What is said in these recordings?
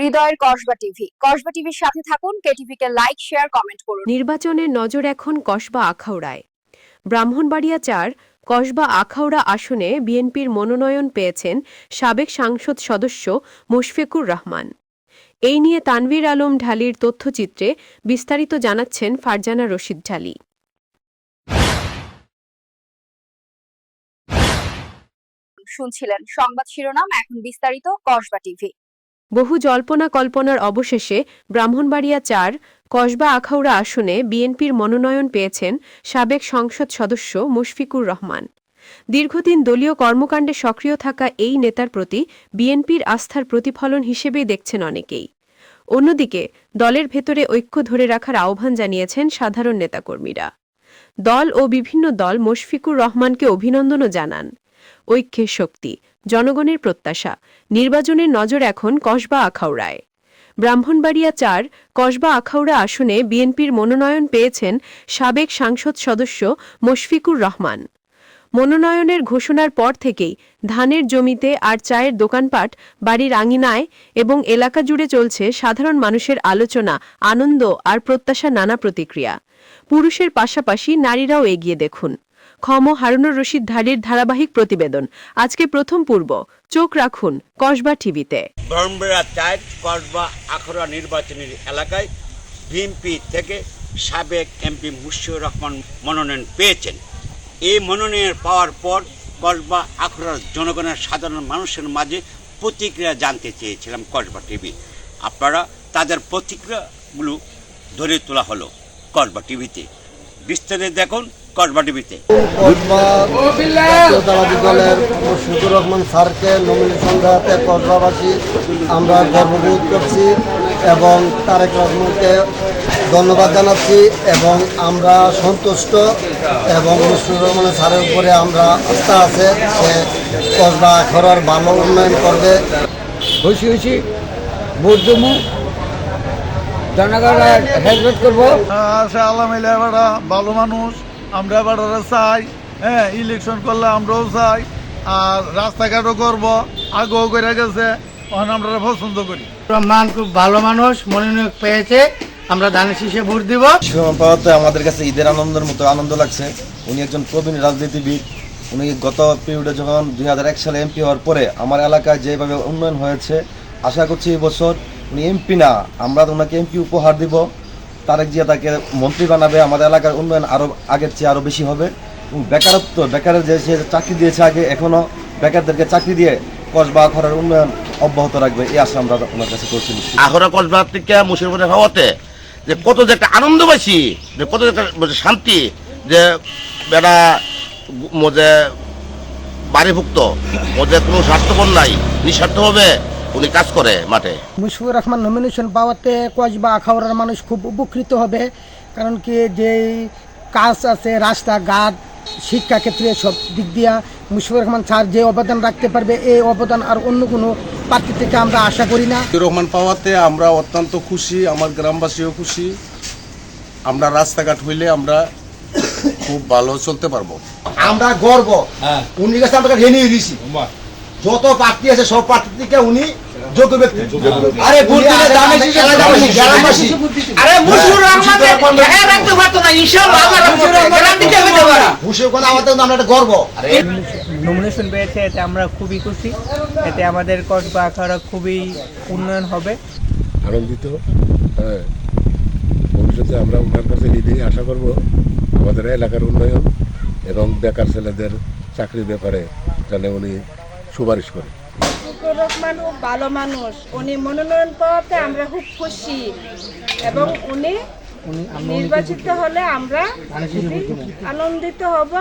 হৃদয়ের কসবা টিভি। কসবা টিভির সাথে থাকুন কেটিভি কে লাইক শেয়ার কমেন্ট করুন। নির্বাচনের নজর এখন কসবা আখাউড়ায়। ব্রাহ্মণবাড়িয়া চার কসবা আখাউড়া আসনে বিএনপির মনোনয়ন পেয়েছেন সাবেক সাংসদ সদস্য মুশফিকুর রহমান। এই নিয়ে তানভীর আলম ঢালির তথ্যচিত্রে বিস্তারিত জানাচ্ছেন ফারজানা রশিদ ঢালি। শুনছিলেন সংবাদ শিরোনাম এখন বিস্তারিত কসবা টিভি। বহু জল্পনা কল্পনার অবশেষে ব্রাহ্মণবাড়িয়া চার, কসবা আখাউড়া আসনে বিএনপির মনোনয়ন পেয়েছেন সাবেক সংসদ সদস্য মুশফিকুর রহমান। দীর্ঘদিন দলীয় কর্মকাণ্ডে সক্রিয় থাকা এই নেতার প্রতি বিএনপির আস্থার প্রতিফলন হিসেবেই দেখছেন অনেকেই। অন্যদিকে, দলের ভেতরে ঐক্য ধরে রাখার আহ্বান জানিয়েছেন সাধারণ নেতাকর্মীরা। দল ও বিভিন্ন দল মুশফিকুর রহমানকে অভিনন্দনও জানান। ঐক্যের শক্তি, জনগণের প্রত্যাশা। নির্বাচনের নজর এখন কসবা আখাউড়ায়। ব্রাহ্মণবাড়িয়া চার, কসবা আখাউড়া আসনে বিএনপির মনোনয়ন পেয়েছেন সাবেক সাংসদ সদস্য মুশফিকুর রহমান। মনোনয়নের ঘোষণার পর থেকেই ধানের জমিতে আর চায়ের দোকানপাট বাড়ির আঙিনায় এবং এলাকা জুড়ে চলছে সাধারণ মানুষের আলোচনা, আনন্দ আর প্রত্যাশা নানা প্রতিক্রিয়া। পুরুষের পাশাপাশি নারীরাও এগিয়ে দেখুন। ক্ষম হারুনুর রশিদ ধারির ধারাবাহিক প্রতিবেদন। আজকে প্রথম পূর্ব। চোখ রাখুন কসবা টিভিতে। ব্রহ্মবেড়া চার কসবা আখড়া নির্বাচনী এলাকায় বিএনপি থেকে সাবেক এমপি মুশিউর রহমান মনোনয়ন পেয়েছেন। এই মনোনয়ন পাওয়ার পর কসবা আখড়ার জনগণের সাধারণ মানুষের মাঝে প্রতিক্রিয়া জানতে চেয়েছিলাম কসবা টিভি। আপনারা তাদের প্রতিক্রিয়াগুলো ধরে তোলা হলো কসবা টিভিতে। বিস্তারিত দেখুন কসবা টিভিতে কসবা দলের মুশফিকুর রহমান স্যারকে নমিনেশন দেওয়াতে কসবাবাসী আমরা গর্ববোধ করছি এবং তারেক রহমানকে ধন্যবাদ জানাচ্ছি এবং আমরা সন্তুষ্ট এবং মুশফিকুর রহমান স্যারের উপরে আমরা আস্থা আছে সে কসবা খরার ভালো উন্নয়ন করবে। খুশি হয়েছি ভোট দেবো। জনগণের হেলমেট করব। আল্লাহ মিলে ভালো মানুষ। আমরা এবারে চাই হ্যাঁ ইলেকশন করলে আমরাও চাই আর রাস্তাঘাটও করব আগেও করে গেছে তখন আমরা পছন্দ করি। রহমান খুব ভালো মানুষ মনোনয়ন পেয়েছে আমরা ধানের শীষে ভোট দিব। পাওয়াতে আমাদের কাছে ঈদের আনন্দের মতো আনন্দ লাগছে। উনি একজন প্রবীণ রাজনীতিবিদ। উনি গত পিরিয়ডে যখন দুই হাজার এক সালে এমপি হওয়ার পরে আমার এলাকায় যেভাবে উন্নয়ন হয়েছে আশা করছি এই বছর উনি এমপি না আমরা ওনাকে এমপি উপহার দিব। তারেক জিয়া তাকে মন্ত্রী বানাবে, আমাদের এলাকার উন্নয়ন আরও আগের চেয়ে আরও বেশি হবে। এবং বেকারত্ব, বেকারের যে সে চাকরি দিয়েছে আগে এখনও বেকারদেরকে চাকরি দিয়ে কসবা ঘরের উন্নয়ন অব্যাহত রাখবে, এই আশা আমরা ওনার কাছে করছি আখরা কসবা থেকে মুসির হওয়াতে যে কত যে একটা আনন্দ পাইছি, যে কত একটা মানে শান্তি, যে বেড়া মজে বাড়িভুক্ত মজে কোনো স্বার্থপর নাই, নিঃস্বার্থভাবে উনি কাজ করে মাঠে। মুশফিকুর রহমান নমিনেশন পাওয়াতে কসবা আখাউড়ার মানুষ খুব উপকৃত হবে কারণ কি যে কাজ আছে রাস্তাঘাট শিক্ষাক্ষেত্রে সব দিক দিয়া মুশফিকুর রহমান স্যার যে অবদান রাখতে পারবে এই অবদান আর অন্য কোনো প্রার্থী থেকে আমরা আশা করি না। রহমান পাওয়াতে আমরা অত্যন্ত খুশি আমার গ্রামবাসীও খুশি। আমরা রাস্তাঘাট হইলে আমরা খুব ভালো চলতে পারব। আমরা গর্ব। উনি কাছে আমরা রেনিয়ে দিছি। যত প্রার্থী আছে সব প্রার্থী থেকে উনি যোগ্য ব্যক্তি। আরে আরে রহমান রাখতে পারতো না ইনশাআল্লাহ মুশিউর কথা আমাদের আমরা একটা গর্ব। নমিনেশন পেয়েছে এতে আমরা খুবই খুশি। এতে আমাদের কসবা আখাড়া খুবই উন্নয়ন হবে। আনন্দিত হ্যাঁ। ভবিষ্যতে আমরা ওনার কাছে এটাই আশা করব। আমাদের এলাকার উন্নয়ন এবং বেকার ছেলেদের চাকরির ব্যাপারে। যেন উনি সুপারিশ করে। মুশফিকুর ভালো মানুষ উনি মনোনয়ন পাওয়াতে আমরা খুব খুশি এবং উনি নির্বাচিত হলে আমরা আনন্দিত হব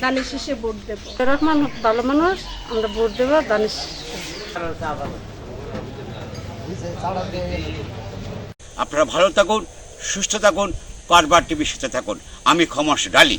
দানি শেষে ভোট দেব। রহমান ভালো মানুষ আমরা ভোট দেবো দানিশ আপনারা ভালো থাকুন সুস্থ থাকুন কারবার টিভির সাথে থাকুন। আমি ক্ষমাস ডালি।